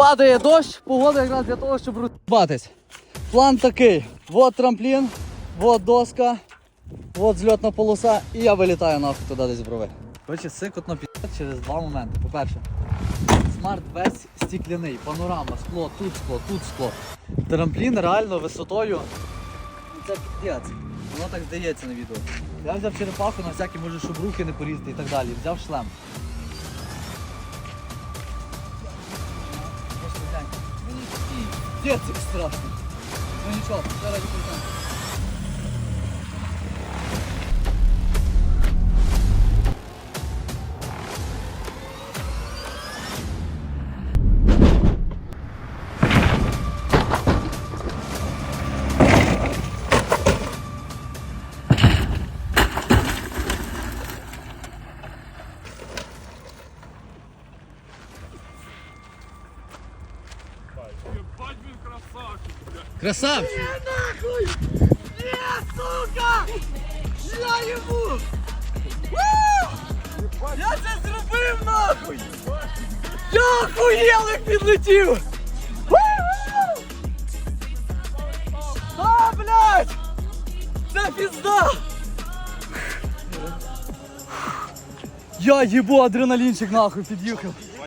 Падає дощ, погода якраз для того, щоб розбатись. План такий: вот трамплін, вот доска, вот зльотна полоса, і я вилітаю нахуй туди десь брови. Коротше, сикотно пі*** через два моменти. По-перше, смарт весь стікляний, панорама, скло, тут скло, тут скло. Трамплін реально висотою. Це піздець. Воно так здається на відео. Я взяв черепаху на всякі, може, щоб руки не порізати і так далі. Взяв шлем. Такий дєцик страшно. Ну нічого, зараз відповідаю. Ебать, він красавчик, блядь. Красавчик! нахуй! Нет, сука! Я йому! Ву! Я це зробив нахуй! Я охуєл, як підлетів! Ву! А, блядь! Це пізда! Я їбу адреналінчик нахуй під'їхав.